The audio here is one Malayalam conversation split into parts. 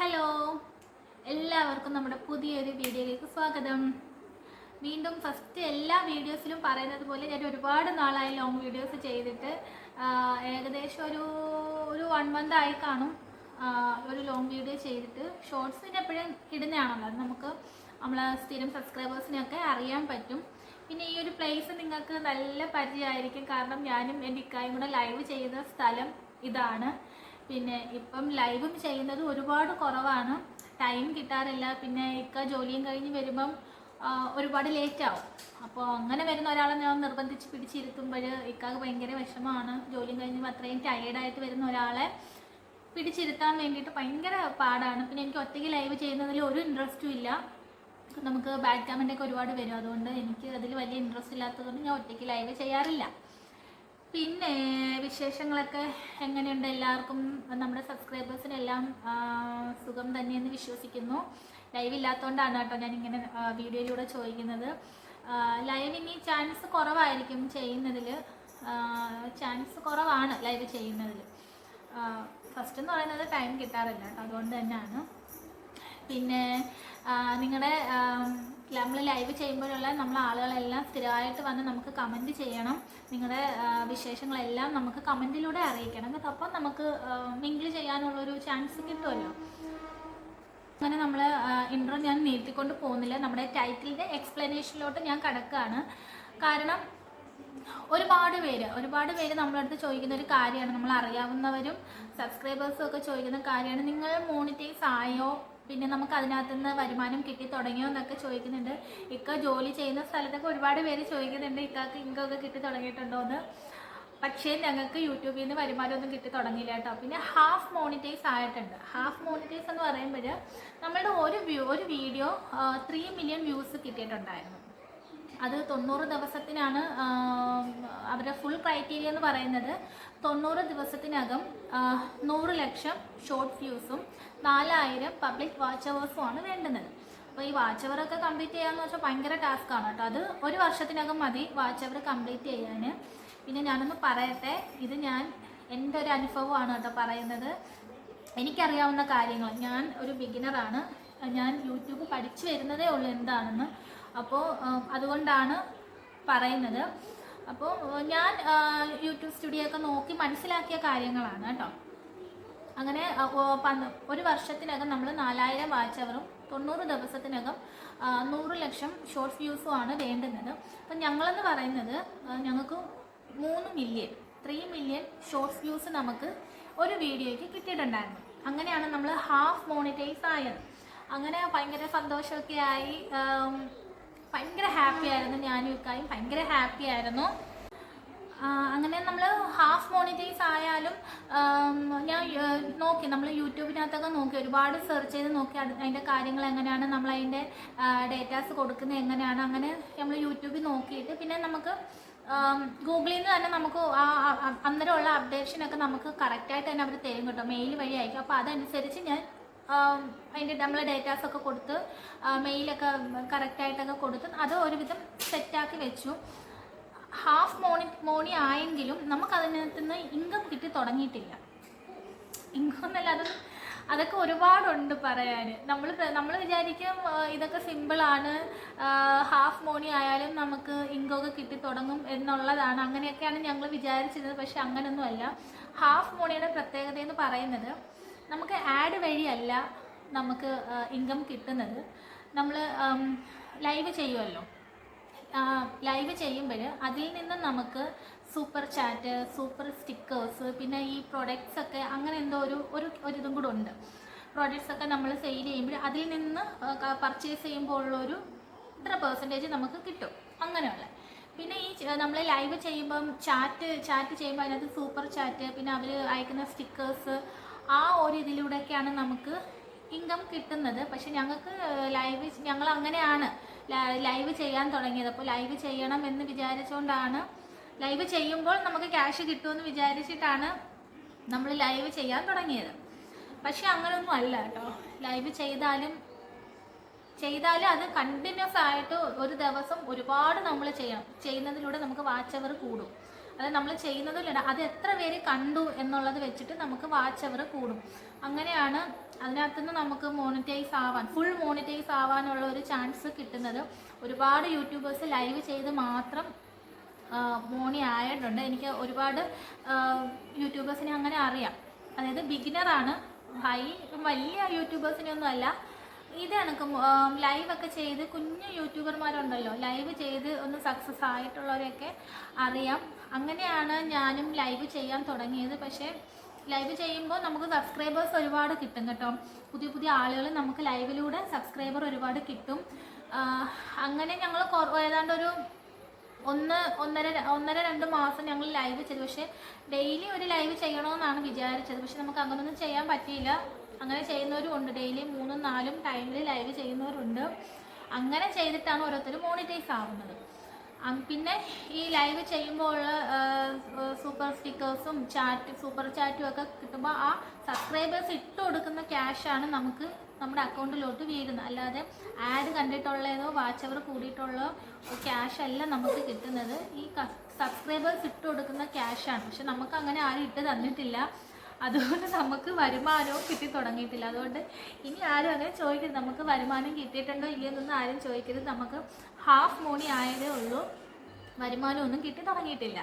ഹലോ. എല്ലാവർക്കും നമ്മുടെ പുതിയൊരു വീഡിയോയിലേക്ക് സ്വാഗതം. വീണ്ടും ഫസ്റ്റ് എല്ലാ വീഡിയോസിലും പറയുന്നത് പോലെ ഞാൻ ഒരുപാട് നാളായി ലോങ് വീഡിയോസ് ചെയ്തിട്ട് ഏകദേശം ഒരു ഒരു വൺ മന്ത് ആയി കാണും ഒരു ലോങ് വീഡിയോ ചെയ്തിട്ട്. ഷോർട്സ് പിന്നെ എപ്പോഴും ഇടുന്നതാണല്ലോ. നമുക്ക് നമ്മളെ സ്ഥിരം സബ്സ്ക്രൈബേഴ്സിനെയൊക്കെ അറിയാൻ പറ്റും. പിന്നെ ഈ ഒരു പ്ലേസ് നിങ്ങൾക്ക് നല്ല പരിചയമായിരിക്കും. കാരണം ഞാനും എന്റെ ഇക്കായും കൂടെ ലൈവ് ചെയ്യുന്ന സ്ഥലം ഇതാണ്. പിന്നെ ഇപ്പം ലൈവും ചെയ്യുന്നത് ഒരുപാട് കുറവാണ്. ടൈം കിട്ടാറില്ല. പിന്നെ ഇക്ക ജോലിയും കഴിഞ്ഞ് വരുമ്പം ഒരുപാട് ലേറ്റ് ആവും. അപ്പോൾ അങ്ങനെ വരുന്ന ഒരാളെ ഞാൻ നിർബന്ധിച്ച് പിടിച്ചിരുത്തുമ്പോൾ ഇക്കാക്ക് ഭയങ്കര വിഷമമാണ്. ജോലിയും കഴിഞ്ഞ് അത്രയും ടയേർഡായിട്ട് വരുന്ന ഒരാളെ പിടിച്ചിരുത്താൻ വേണ്ടിയിട്ട് ഭയങ്കര പാടാണ്. പിന്നെ എനിക്ക് ഒറ്റയ്ക്ക് ലൈവ് ചെയ്യുന്നതിൽ ഒരു ഇൻട്രസ്റ്റും ഇല്ല. നമുക്ക് ബാക്ക് കമന്റ് ഒക്കെ ഒരുപാട് വരും. അതുകൊണ്ട് എനിക്ക് അതിൽ വലിയ ഇൻട്രസ്റ്റ് ഇല്ലാത്തതുകൊണ്ട് ഞാൻ ഒറ്റയ്ക്ക് ലൈവ് ചെയ്യാറില്ല. പിന്നെ വിശേഷങ്ങളൊക്കെ എങ്ങനെയുണ്ട് എല്ലാവർക്കും? നമ്മുടെ സബ്സ്ക്രൈബേഴ്സിനെല്ലാം സുഖം തന്നെയെന്ന് വിശ്വസിക്കുന്നു. ലൈവ് ഇല്ലാത്തതുകൊണ്ടാണ് കേട്ടോ ഞാൻ ഇങ്ങനെ വീഡിയോയിലൂടെ ചോദിക്കുന്നത്. ലൈവ് ഇനി ചാൻസ് കുറവായിരിക്കും ചെയ്യുന്നതിൽ ചാൻസ് കുറവാണ് ലൈവ് ചെയ്യുന്നതിൽ ഫസ്റ്റ് എന്ന് പറയുന്നത് ടൈം കിട്ടാറില്ല കേട്ടോ അതുകൊണ്ട് തന്നെയാണ്. പിന്നെ നിങ്ങളുടെ നമ്മൾ ലൈവ് ചെയ്യുമ്പോഴുള്ള നമ്മൾ ആളുകളെല്ലാം സ്ഥിരമായിട്ട് വന്ന് നമുക്ക് കമന്റ് ചെയ്യണം. നിങ്ങളുടെ വിശേഷങ്ങളെല്ലാം നമുക്ക് കമന്റിലൂടെ അറിയിക്കണം. കേട്ടോ അപ്പം നമുക്ക് മിങ്കിൾ ചെയ്യാനുള്ളൊരു ചാൻസ് കിട്ടുമല്ലോ അങ്ങനെ നമ്മൾ ഇൻട്രോ ഞാൻ നീട്ടിക്കൊണ്ട് പോകുന്നില്ല. നമ്മുടെ ടൈറ്റിലിന്റെ എക്സ്പ്ലനേഷനിലോട്ട് ഞാൻ കിടക്കുകയാണ് കാരണം ഒരുപാട് പേര് ഒരുപാട് പേര് നമ്മളടുത്ത് ചോദിക്കുന്ന ഒരു കാര്യമാണ്. നമ്മൾ അറിയാവുന്നവരും സബ്സ്ക്രൈബേഴ്സും ഒക്കെ ചോദിക്കുന്ന കാര്യമാണ്. നിങ്ങൾ മോണിറ്റൈസ് ആയോ പിന്നെ നമുക്ക് അതിനകത്തു നിന്ന് വരുമാനം കിട്ടി തുടങ്ങിയോ എന്നൊക്കെ ചോദിക്കുന്നുണ്ട്. ഇക്ക ജോലി ചെയ്യുന്ന സ്ഥലത്തൊക്കെ ഒരുപാട് പേര് ചോദിക്കുന്നുണ്ട് ഇക്കാക്ക് ഇങ്കൊക്കെ കിട്ടി തുടങ്ങിയിട്ടുണ്ടോ എന്ന് പക്ഷേ ഞങ്ങൾക്ക് യൂട്യൂബിൽ നിന്ന് വരുമാനമൊന്നും കിട്ടി തുടങ്ങിയില്ല കേട്ടോ. പിന്നെ ഹാഫ് മോണിറ്റൈസ് ആയിട്ടുണ്ട്. ഹാഫ് മോണിറ്റൈസ് എന്ന് പറയുമ്പോൾ നമ്മളുടെ ഒരു വ്യൂ ഒരു വീഡിയോ ത്രീ മില്യൺ വ്യൂസ് കിട്ടിയിട്ടുണ്ടായിരുന്നു. അത് തൊണ്ണൂറ് ദിവസത്തിനാണ് അവരുടെ ഫുൾ ക്രൈറ്റീരിയ എന്ന് പറയുന്നത്. തൊണ്ണൂറ് ദിവസത്തിനകം നൂറ് ലക്ഷം ഷോർട്ട് വ്യൂസും നാലായിരം പബ്ലിക് വാച്ച് അവേഴ്സും ആണ് വേണ്ടുന്നത്. അപ്പോൾ ഈ വാച്ച് അവറൊക്കെ കംപ്ലീറ്റ് ചെയ്യാന്ന് വെച്ചാൽ ഭയങ്കര ടാസ്ക് ആണ് കേട്ടോ. അത് ഒരു വർഷത്തിനകം മതി വാച്ച് അവർ കംപ്ലീറ്റ് ചെയ്യാൻ പിന്നെ ഞാനൊന്ന് പറയട്ടെ ഇത് ഞാൻ എന്റെ ഒരു അനുഭവമാണ് കേട്ടോ പറയുന്നത്. എനിക്കറിയാവുന്ന കാര്യങ്ങൾ. ഞാൻ ഒരു ബിഗിനറാണ് ഞാൻ യൂട്യൂബ് പഠിച്ചു വരുന്നതേ ഉള്ളൂ എന്താണെന്ന്. അപ്പോൾ അതുകൊണ്ടാണ് പറയുന്നത്. അപ്പോൾ ഞാൻ യൂട്യൂബ് സ്റ്റുഡിയോ ഒക്കെ നോക്കി മനസ്സിലാക്കിയ കാര്യങ്ങളാണ് കേട്ടോ. അങ്ങനെ ഒരു വർഷത്തിനകം നമ്മൾ നാലായിരം വാച്ച് അവറും തൊണ്ണൂറ് ദിവസത്തിനകം നൂറ് ലക്ഷം ഷോർട്ട് വ്യൂസും ആണ് വേണ്ടുന്നത്. അപ്പം ഞങ്ങളെന്ന് പറയുന്നത് ഞങ്ങൾക്ക് മൂന്ന് million three million short views നമുക്ക് ഒരു വീഡിയോയ്ക്ക് കിട്ടിയിട്ടുണ്ടായിരുന്നു. അങ്ങനെയാണ് നമ്മൾ ഹാഫ് മോണിറ്റൈസ് ആയത്. അങ്ങനെ ഭയങ്കര സന്തോഷമൊക്കെ ആയി ഭയങ്കര ഹാപ്പി ആയിരുന്നു ഞാനും ഇക്കായും. ഭയങ്കര ഹാപ്പി ആയിരുന്നു. അങ്ങനെ നമ്മൾ ഹാഫ് മോണിറ്റൈസ് ആയാലും ഞാൻ നോക്കി നമ്മൾ യൂട്യൂബിനകത്തൊക്കെ നോക്കി ഒരുപാട് സെർച്ച് ചെയ്ത് നോക്കി അത് അതിന്റെ കാര്യങ്ങൾ എങ്ങനെയാണ് നമ്മൾ അതിന്റെ ഡേറ്റാസ് കൊടുക്കുന്നത് എങ്ങനെയാണ് അങ്ങനെ നമ്മൾ യൂട്യൂബിൽ നോക്കിയിട്ട് പിന്നെ നമുക്ക് ഗൂഗിളിൽ നിന്ന് തന്നെ നമുക്ക് ആ അന്നേരമുള്ള അപ്ഡേഷനൊക്കെ നമുക്ക് കറക്റ്റായിട്ട് തന്നെ അവർ തരും കേട്ടോ മെയിൽ വഴി അയക്കും അപ്പോൾ അതനുസരിച്ച് ഞാൻ അതിന്റെ നമ്മൾ ഡേറ്റാസ് ഒക്കെ കൊടുത്ത് മെയിലൊക്കെ കറക്റ്റായിട്ടൊക്കെ കൊടുത്ത് അത് ഒരുവിധം സെറ്റാക്കി വെച്ചു. ഹാഫ് മോണി മോണി ആയെങ്കിലും നമുക്ക് അതിനകത്ത് നിന്ന് ഇൻകം കിട്ടി തുടങ്ങിയിട്ടില്ല. ഇൻകം എന്നല്ല അത് അതൊക്കെ ഒരുപാടുണ്ട് പറയാൻ നമ്മൾ നമ്മൾ വിചാരിക്കും ഇതൊക്കെ സിമ്പിളാണ് ഹാഫ് മോണി ആയാലും നമുക്ക് ഇൻകമൊക്കെ കിട്ടി തുടങ്ങും എന്നുള്ളതാണ്. അങ്ങനെയൊക്കെയാണ് ഞങ്ങൾ വിചാരിച്ചിരുന്നത് പക്ഷെ അങ്ങനെയൊന്നുമല്ല ഹാഫ് മോണിയുടെ പ്രത്യേകത എന്ന് പറയുന്നത് നമുക്ക് ആഡ് വഴിയല്ല നമുക്ക് ഇൻകം കിട്ടുന്നത്. നമ്മൾ ലൈവ് ചെയ്യുമല്ലോ ലൈവ് ചെയ്യുമ്പോൾ അതിൽ നിന്ന് നമുക്ക് സൂപ്പർ ചാറ്റ് സൂപ്പർ സ്റ്റിക്കേഴ്സ് പിന്നെ ഈ പ്രൊഡക്ട്സ് ഒക്കെ അങ്ങനെ എന്തോ ഒരു ഒരു ഒരു ഇതും കൂടെ ഉണ്ട്. പ്രൊഡക്ട്സ് ഒക്കെ നമ്മൾ സെയിൽ ചെയ്യുമ്പോൾ അതിൽ നിന്ന് പർച്ചേസ് ചെയ്യുമ്പോൾ ഉള്ളൊരു ഇത്ര പെർസെന്റേജ് നമുക്ക് കിട്ടും. അങ്ങനെയുള്ള. പിന്നെ ഈ നമ്മൾ ലൈവ് ചെയ്യുമ്പം ചാറ്റ് ചാറ്റ് ചെയ്യുമ്പോൾ അതിനകത്ത് സൂപ്പർ ചാറ്റ് പിന്നെ അവർ അയക്കുന്ന സ്റ്റിക്കേഴ്സ് ആ ഒരു ഇതിലൂടെയൊക്കെയാണ് നമുക്ക് ഇൻകം കിട്ടുന്നത്. പക്ഷെ ഞങ്ങൾക്ക് ലൈവ് ഞങ്ങൾ അങ്ങനെയാണ് ലൈവ് ചെയ്യാൻ തുടങ്ങിയത്. അപ്പോൾ ലൈവ് ചെയ്യണം എന്ന് വിചാരിച്ചുകൊണ്ടാണ് ലൈവ് ചെയ്യുമ്പോൾ നമുക്ക് ക്യാഷ് കിട്ടുമെന്ന് വിചാരിച്ചിട്ടാണ് നമ്മൾ ലൈവ് ചെയ്യാൻ തുടങ്ങിയത്. പക്ഷെ അങ്ങനെയൊന്നും അല്ല കേട്ടോ. ലൈവ് ചെയ്താലും ചെയ്താലും അത് കണ്ടിന്യൂസ് ആയിട്ട് ഒരു ദിവസം ഒരുപാട് നമ്മൾ ചെയ്യണം. ചെയ്യുന്നതിലൂടെ നമുക്ക് വാച്ചവർ കൂടും. അത് നമ്മൾ ചെയ്യുന്നതിലൂടെ അത് എത്ര പേര് കണ്ടു എന്നുള്ളത് വെച്ചിട്ട് നമുക്ക് വാച്ച് അവർ കൂടും. അങ്ങനെയാണ് അതിനകത്ത് നിന്ന് നമുക്ക് മോണിറ്റൈസ് ആവാൻ ഫുൾ മോണിറ്റൈസ് ആവാനുള്ള ഒരു ചാൻസ് കിട്ടുന്നത്. ഒരുപാട് യൂട്യൂബേഴ്സ് ലൈവ് ചെയ്ത് മാത്രം മോണി ആയിട്ടുണ്ട്. എനിക്ക് ഒരുപാട് യൂട്യൂബേഴ്സിനെ അങ്ങനെ അറിയാം. അതായത് ബിഗിനറാണ് ഹൈ വലിയ യൂട്യൂബേഴ്സിനെ ഒന്നും അല്ല ഇത് ലൈവ് ഒക്കെ ചെയ്ത് കുഞ്ഞു യൂട്യൂബർമാരുണ്ടല്ലോ. ലൈവ് ചെയ്ത് ഒന്ന് സക്സസ് ആയിട്ടുള്ളവരെയൊക്കെ അറിയാം. അങ്ങനെയാണ് ഞാനും ലൈവ് ചെയ്യാൻ തുടങ്ങിയത്. പക്ഷേ ലൈവ് ചെയ്യുമ്പോൾ നമുക്ക് സബ്സ്ക്രൈബേഴ്സ് ഒരുപാട് കിട്ടും കേട്ടോ. പുതിയ പുതിയ ആളുകൾ നമുക്ക് ലൈവിലൂടെ സബ്സ്ക്രൈബർ ഒരുപാട് കിട്ടും. അങ്ങനെ ഞങ്ങൾ ഏതാണ്ട് ഒരു ഒന്ന് ഒന്നര ഒന്നര രണ്ട് മാസം ഞങ്ങൾ ലൈവ് ചെയ്തു. പക്ഷേ ഡെയിലി ഒരു ലൈവ് ചെയ്യണമെന്നാണ് വിചാരിച്ചത്. പക്ഷെ നമുക്ക് അങ്ങനൊന്നും ചെയ്യാൻ പറ്റിയില്ല. അങ്ങനെ ചെയ്യുന്നവരും ഉണ്ട് ഡെയിലി മൂന്നും നാലും ടൈമിൽ ലൈവ് ചെയ്യുന്നവരുണ്ട്. അങ്ങനെ ചെയ്തിട്ടാണ് ഓരോരുത്തർ മോണിറ്റൈസ് ആവുന്നത്. പിന്നെ ഈ ലൈവ് ചെയ്യുമ്പോൾ സൂപ്പർ സ്റ്റിക്കേഴ്സും ചാറ്റ് സൂപ്പർ ചാറ്റും ഒക്കെ കിട്ടുമ്പോൾ ആ സബ്സ്ക്രൈബേഴ്സ് ഇട്ട് കൊടുക്കുന്ന ക്യാഷാണ് നമുക്ക് നമ്മുടെ അക്കൗണ്ടിലോട്ട് വീഴുന്നത്. അല്ലാതെ ആഡ് കണ്ടിട്ടുള്ളതോ വാച്ച് അവർ കൂടിയിട്ടുള്ള ക്യാഷ് അല്ല നമുക്ക് കിട്ടുന്നത്. ഈ സബ്സ്ക്രൈബേഴ്സ് ഇട്ട് കൊടുക്കുന്ന ക്യാഷാണ്. പക്ഷെ നമുക്ക് അങ്ങനെ ആരും ഇട്ട് തന്നിട്ടില്ല. അതുകൊണ്ട് നമുക്ക് വരുമാനവും കിട്ടി തുടങ്ങിയിട്ടില്ല. അതുകൊണ്ട് ഇനി ആരും അങ്ങനെ ചോദിക്കരുത്. നമുക്ക് വരുമാനം കിട്ടിയിട്ടുണ്ടോ ഇല്ലയെന്നൊന്നും ആരും ചോദിക്കരുത്. നമുക്ക് ഹാഫ് മോണി ആയതേ ഉള്ളൂ. വരുമാനം ഒന്നും കിട്ടി തുടങ്ങിയിട്ടില്ല.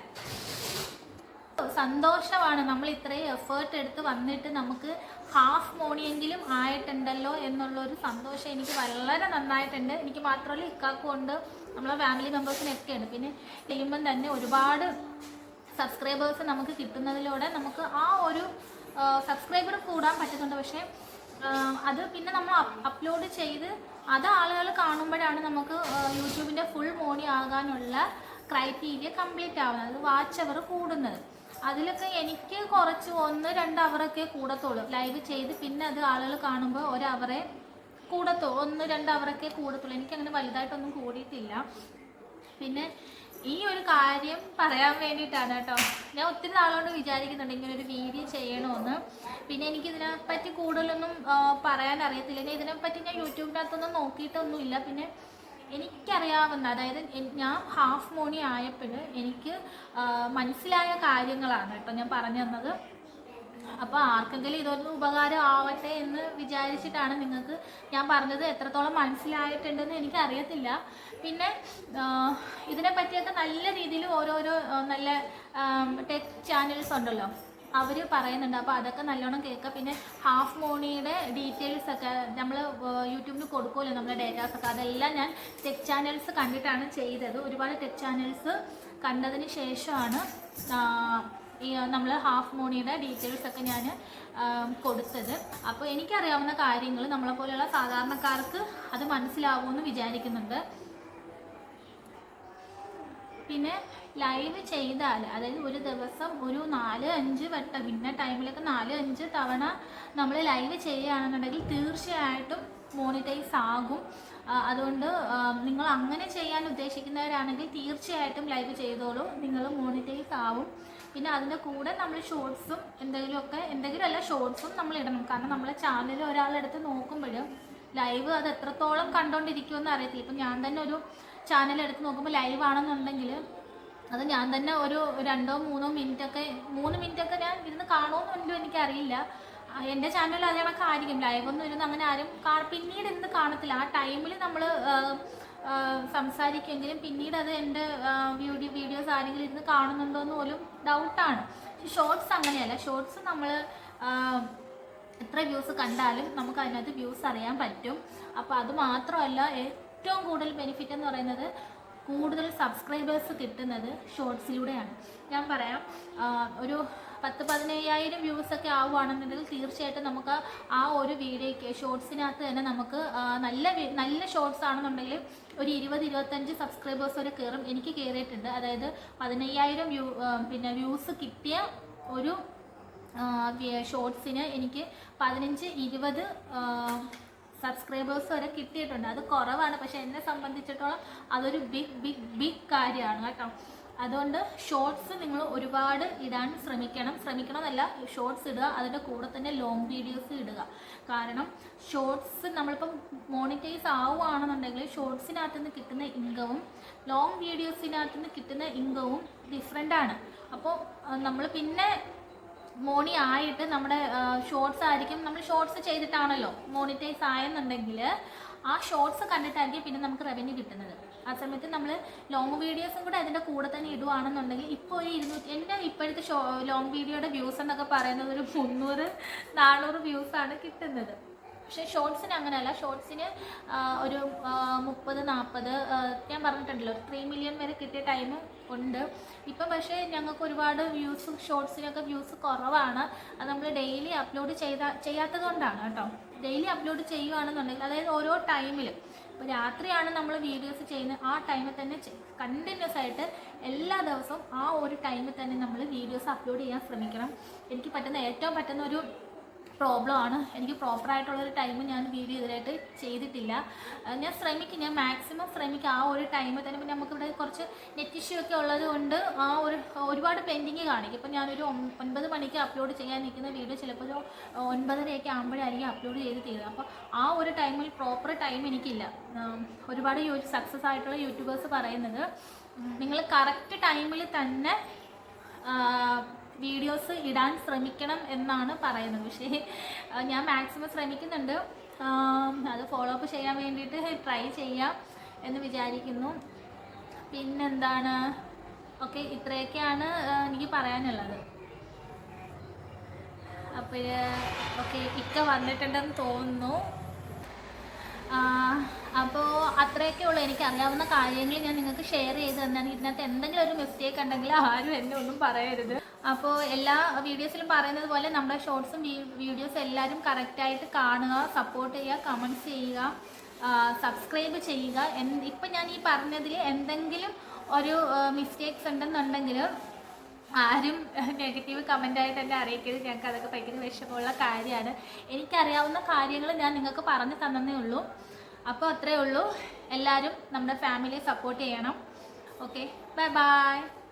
സന്തോഷമാണ്. നമ്മൾ ഇത്രയും എഫേർട്ട് എടുത്ത് വന്നിട്ട് നമുക്ക് ഹാഫ് മോണിയെങ്കിലും ആയിട്ടുണ്ടല്ലോ എന്നുള്ളൊരു സന്തോഷം എനിക്ക് വളരെ നന്നായിട്ടുണ്ട്. എനിക്ക് മാത്രമല്ല ഇക്കാക്കും ഉണ്ട് നമ്മളെ ഫാമിലി മെമ്പേഴ്സിനൊക്കെയാണ് പിന്നെ ചെയ്യുമ്പം തന്നെ ഒരുപാട് സബ്സ്ക്രൈബേഴ്സ് നമുക്ക് കിട്ടുന്നതിലൂടെ നമുക്ക് ആ ഒരു സബ്സ്ക്രൈബർ കൂടാൻ പറ്റുന്നുണ്ട്. പക്ഷേ അത് പിന്നെ നമ്മൾ അപ്ലോഡ് ചെയ്ത് അത് ആളുകൾ കാണുമ്പോഴാണ് നമുക്ക് യൂട്യൂബിന്റെ ഫുൾ മോണി ആകാനുള്ള ക്രൈറ്റീരിയ കംപ്ലീറ്റ് ആവുന്നത്. അത് വാച്ച് അവർ കൂടുന്നത്. അതിലൊക്കെ എനിക്ക് കുറച്ച് ഒന്ന് രണ്ട് അവറൊക്കെ കൂടത്തുള്ളൂ. ലൈവ് ചെയ്ത് പിന്നെ അത് ആളുകൾ കാണുമ്പോൾ ഒരു അവറെ കൂടത്തോ ഒന്ന് രണ്ട് അവറൊക്കെ കൂടത്തുള്ളൂ. എനിക്കങ്ങനെ വലുതായിട്ടൊന്നും കൂടിയിട്ടില്ല. പിന്നെ ഈ ഒരു കാര്യം പറയാൻ വേണ്ടിയിട്ടാണ് കേട്ടോ. ഞാൻ ഒത്തിരി നാളുകൊണ്ട് വിചാരിക്കുന്നുണ്ട് ഇങ്ങനെ ഒരു വീഡിയോ ചെയ്യണമെന്ന് പിന്നെ എനിക്ക് ഇതിനെപ്പറ്റി കൂടുതലൊന്നും പറയാൻ അറിയത്തില്ല. ഞാൻ ഇതിനെപ്പറ്റി ഞാൻ യൂട്യൂബിനകത്തൊന്നും നോക്കിയിട്ടൊന്നുമില്ല. പിന്നെ എനിക്കറിയാവുന്ന അതായത് ഞാൻ ഹാഫ് മോണി ആയപ്പോൾ എനിക്ക് മനസ്സിലായ കാര്യങ്ങളാണ് കേട്ടോ ഞാൻ പറഞ്ഞു തന്നത്. അപ്പോൾ ആർക്കെങ്കിലും ഇതൊരു ഉപകാരം ആവട്ടെ എന്ന് വിചാരിച്ചിട്ടാണ് നിങ്ങൾക്ക് ഞാൻ പറഞ്ഞത്. എത്രത്തോളം മനസ്സിലായിട്ടുണ്ടെന്ന് എനിക്കറിയത്തില്ല. പിന്നെ ഇതിനെ പറ്റിയൊക്കെ നല്ല രീതിയിൽ ഓരോരോ നല്ല ടെക് ചാനൽസ് ഉണ്ടല്ലോ. അവർ പറയുന്നുണ്ട്. അപ്പോൾ അതൊക്കെ നല്ലോണം കേൾക്കുക പിന്നെ ഹാഫ് മോണിയുടെ ഡീറ്റെയിൽസ് ഒക്കെ നമ്മൾ യൂട്യൂബിൽ കൊടുക്കുമല്ലോ നമ്മുടെ ഡേറ്റാസ് ഒക്കെ. അതെല്ലാം ഞാൻ ടെക് ചാനൽസ് കണ്ടിട്ടാണ് ചെയ്തത്. ഒരുപാട് ടെക് ചാനൽസ് കണ്ടതിന് ശേഷമാണ് നമ്മൾ ഹാഫ് മോണിയുടെ ഡീറ്റെയിൽസ് ഒക്കെ ഞാൻ കൊടുത്തത്. അപ്പോൾ എനിക്കറിയാവുന്ന കാര്യങ്ങൾ നമ്മളെ പോലെയുള്ള സാധാരണക്കാർക്ക് അത് മനസ്സിലാവുമെന്ന് വിചാരിക്കുന്നുണ്ട്. പിന്നെ ലൈവ് ചെയ്താൽ അതായത് ഒരു ദിവസം ഒരു നാല് അഞ്ച് വട്ടം പിന്നെ ടൈമിലൊക്കെ നാല് അഞ്ച് തവണ നമ്മൾ ലൈവ് ചെയ്യുകയാണെന്നുണ്ടെങ്കിൽ തീർച്ചയായിട്ടും മോണിറ്റൈസ് ആകും. അതുകൊണ്ട് നിങ്ങൾ അങ്ങനെ ചെയ്യാൻ ഉദ്ദേശിക്കുന്നവരാണെങ്കിൽ തീർച്ചയായിട്ടും ലൈവ് ചെയ്തോളൂ. നിങ്ങൾ മോണിറ്റൈസ് ആവും. പിന്നെ അതിന്റെ കൂടെ നമ്മൾ ഷോർട്സും എന്തെങ്കിലുമൊക്കെ എന്തെങ്കിലും അല്ല ഷോർട്സും നമ്മൾ ഇടണം. കാരണം നമ്മളെ ചാനൽ ഒരാളെടുത്ത് നോക്കുമ്പോഴും ലൈവ് അത് എത്രത്തോളം കണ്ടോണ്ടിരിക്കുമെന്ന് അറിയത്തില്ല. ഇപ്പം ഞാൻ തന്നെ ഒരു ചാനൽ എടുത്ത് നോക്കുമ്പോൾ ലൈവ് ആണെന്നുണ്ടെങ്കിൽ അത് ഞാൻ തന്നെ ഒരു രണ്ടോ മൂന്നോ മിനിറ്റൊക്കെ മൂന്ന് മിനിറ്റൊക്കെ ഞാൻ ഇരുന്ന് കാണുമെന്നുണ്ടോ എനിക്കറിയില്ല. എന്റെ ചാനൽ അതിനൊക്കെ ആയിരിക്കും. ലൈവ് ഒന്നും ഇരുന്ന് അങ്ങനെ ആരും പിന്നീട് ഇരുന്ന് കാണത്തില്ല. ആ ടൈമിൽ നമ്മൾ സംസാരിക്കുമെങ്കിലും പിന്നീട് അത് എന്റെ വീഡിയോ വീഡിയോസ് ആരെങ്കിലും ഇരുന്ന് കാണുന്നുണ്ടോ എന്ന് പോലും ഡൗട്ടാണ് ഷോർട്സ് അങ്ങനെയല്ല. ഷോർട്സ് നമ്മൾ എത്ര വ്യൂസ് കണ്ടാലും നമുക്ക് അതിനകത്ത് വ്യൂസ് അറിയാൻ പറ്റും. അപ്പോൾ അത് മാത്രമല്ല ഏറ്റവും കൂടുതൽ ബെനിഫിറ്റ് എന്ന് പറയുന്നത് കൂടുതൽ സബ്സ്ക്രൈബേഴ്സ് കിട്ടുന്നത് ഷോർട്സിലൂടെയാണ് ഞാൻ പറയാം ഒരു പത്ത് പതിനയ്യായിരം വ്യൂസ് ഒക്കെ ആവുകയാണെന്നുണ്ടെങ്കിൽ തീർച്ചയായിട്ടും നമുക്ക് ആ ഒരു വീഡിയോയ്ക്ക് ഷോർട്സിനകത്ത് തന്നെ നമുക്ക് നല്ല നല്ല ഷോർട്സ് ആണെന്നുണ്ടെങ്കിൽ ഒരു ഇരുപത് ഇരുപത്തഞ്ച് സബ്സ്ക്രൈബേഴ്സ് വരെ കയറും. എനിക്ക് കയറിയിട്ടുണ്ട്. അതായത് പതിനയ്യായിരം വ്യൂ പിന്നെ വ്യൂസ് കിട്ടിയ ഒരു ഷോർട്സിന് എനിക്ക് പതിനഞ്ച് ഇരുപത് സബ്സ്ക്രൈബേഴ്സ് വരെ കിട്ടിയിട്ടുണ്ട്. അത് കുറവാണ്. പക്ഷെ എന്നെ സംബന്ധിച്ചിടത്തോളം അതൊരു ബിഗ് ബിഗ് ബിഗ് കാര്യമാണ് കേട്ടോ. അതുകൊണ്ട് ഷോർട്സ് നിങ്ങൾ ഒരുപാട് ഇടാൻ ശ്രമിക്കണം. ശ്രമിക്കണമെന്നല്ല ഷോർട്സ് ഇടുക അതിന്റെ കൂടെ തന്നെ ലോങ് വീഡിയോസ് ഇടുക. കാരണം ഷോർട്സ് നമ്മളിപ്പം മോണിറ്റൈസ് ആവുകയാണെന്നുണ്ടെങ്കിൽ ഷോർട്സിനകത്ത് നിന്ന് കിട്ടുന്ന ഇൻകവും ലോങ് വീഡിയോസിനകത്ത് നിന്ന് കിട്ടുന്ന ഇൻകവും ഡിഫറെന്റ് ആണ്. അപ്പോൾ നമ്മൾ പിന്നെ മോണി ആയിട്ട് നമ്മുടെ ഷോർട്സ് ആയിരിക്കും. നമ്മൾ ഷോർട്സ് ചെയ്തിട്ടാണല്ലോ മോണിറ്റൈസ് ആയെന്നുണ്ടെങ്കിൽ ആ ഷോർട്സ് കണ്ടിട്ടായിരിക്കും പിന്നെ നമുക്ക് റവന്യൂ കിട്ടുന്നത്. ആ സമയത്ത് നമ്മൾ ലോങ് വീഡിയോസും കൂടെ അതിന്റെ കൂടെ തന്നെ ഇടുവാണെന്നുണ്ടെങ്കിൽ ഇപ്പോൾ ഒരു ഇരുന്നൂറ്റി എന്റെ ഇപ്പോഴത്തെ ഷോ ലോങ് വീഡിയോയുടെ വ്യൂസ് എന്നൊക്കെ പറയുന്നത് ഒരു മുന്നൂറ് നാനൂറ് വ്യൂസാണ് കിട്ടുന്നത്. പക്ഷേ ഷോർട്സിന് അങ്ങനെയല്ല. ഷോർട്സിന് ഒരു മുപ്പത് നാൽപ്പത് ഞാൻ പറഞ്ഞിട്ടുണ്ടല്ലോ ത്രീ മില്യൺ വരെ കിട്ടിയ ടൈം ഉണ്ട്. ഇപ്പം പക്ഷേ ഞങ്ങൾക്ക് ഒരുപാട് വ്യൂസ് ഷോർട്സിനൊക്കെ വ്യൂസ് കുറവാണ്. അത് നമ്മൾ ഡെയിലി അപ്ലോഡ് ചെയ്ത ചെയ്യാത്തത് കൊണ്ടാണ് കേട്ടോ. ഡെയിലി അപ്ലോഡ് ചെയ്യുകയാണെന്നുണ്ടെങ്കിൽ അതായത് ഓരോ ടൈമിൽ ഇപ്പോൾ രാത്രിയാണ് നമ്മൾ വീഡിയോസ് ചെയ്യുന്നത്. ആ ടൈമിൽ തന്നെ കണ്ടിന്യൂസ് ആയിട്ട് എല്ലാ ദിവസവും ആ ഒരു ടൈമിൽ തന്നെ നമ്മൾ വീഡിയോസ് അപ്ലോഡ് ചെയ്യാൻ ശ്രമിക്കണം. എനിക്ക് പറ്റുന്ന ഏറ്റവും പറ്റുന്ന ഒരു പ്രോബ്ലം ആണ്. എനിക്ക് പ്രോപ്പറായിട്ടുള്ളൊരു ടൈം ഞാൻ വീഡിയോ ഇതിലായിട്ട് ചെയ്തിട്ടില്ല. ഞാൻ ശ്രമിക്കും. ഞാൻ മാക്സിമം ശ്രമിക്കും. ആ ഒരു ടൈമിൽ തന്നെ പിന്നെ നമുക്കിവിടെ കുറച്ച് നെറ്റ് ഇഷ്യൂ ഒക്കെ ഉള്ളത് കൊണ്ട് ആ ഒരു ഒരുപാട് പെൻഡിങ് കാണിക്കും. ഇപ്പം ഞാനൊരു ഒൻപത് മണിക്ക് അപ്ലോഡ് ചെയ്യാൻ നിൽക്കുന്ന വീഡിയോ ചിലപ്പോൾ ഒരു ഒൻപതരയൊക്കെ ആകുമ്പോഴായിരിക്കും അപ്ലോഡ് ചെയ്ത് തീരുക. അപ്പോൾ ആ ഒരു ടൈമിൽ പ്രോപ്പർ ടൈം എനിക്കില്ല. ഒരുപാട് സക്സസ് ആയിട്ടുള്ള യൂട്യൂബേഴ്സ് പറയുന്നത് നിങ്ങൾ കറക്റ്റ് ടൈമിൽ തന്നെ വീഡിയോസ് ഇടാൻ ശ്രമിക്കണം എന്നാണ് പറയുന്നത്. പക്ഷേ ഞാൻ മാക്സിമം ശ്രമിക്കുന്നുണ്ട്. അത് ഫോളോ അപ്പ് ചെയ്യാൻ വേണ്ടിയിട്ട് ട്രൈ ചെയ്യാം എന്ന് വിചാരിക്കുന്നു. പിന്നെന്താണ്? ഓക്കെ ഇത്രയൊക്കെയാണ് എനിക്ക് പറയാനുള്ളത്. അപ്പോൾ ഓക്കെ ഇക്ക വന്നിട്ടുണ്ടെന്ന് തോന്നുന്നു. അപ്പോൾ അത്രയൊക്കെ ഉള്ളൂ എനിക്ക് അറിയാവുന്ന കാര്യങ്ങൾ ഞാൻ നിങ്ങൾക്ക് ഷെയർ ചെയ്ത് തന്നാണ്. ഇതിനകത്ത് എന്തെങ്കിലും ഒരു മിസ്റ്റേക്ക് ഉണ്ടെങ്കിൽ ആരും എന്നെ ഒന്നും പറയരുത്. അപ്പോൾ എല്ലാ വീഡിയോസിലും പറയുന്നത് പോലെ നമ്മുടെ ഷോർട്സും വീഡിയോസും എല്ലാവരും കറക്റ്റായിട്ട് കാണുക സപ്പോർട്ട് ചെയ്യുക കമന്റ്സ് ചെയ്യുക സബ്സ്ക്രൈബ് ചെയ്യുക. എന്ത് ഇപ്പം ഞാൻ ഈ പറഞ്ഞതിൽ എന്തെങ്കിലും ഒരു മിസ്റ്റേക്സ് ഉണ്ടെന്നുണ്ടെങ്കിൽ ആരും നെഗറ്റീവ് കമന്റ് ആയിട്ട് എന്നെ അറിയിക്കരുത്. ഞങ്ങൾക്ക് അതൊക്കെ ഭയങ്കര വിഷമമുള്ള കാര്യമാണ്. എനിക്കറിയാവുന്ന കാര്യങ്ങൾ ഞാൻ നിങ്ങൾക്ക് പറഞ്ഞു തന്നേ ഉള്ളൂ. അപ്പോൾ അത്രയേ ഉള്ളൂ. എല്ലാവരും നമ്മുടെ ഫാമിലിയെ സപ്പോർട്ട് ചെയ്യണം. Okay bye bye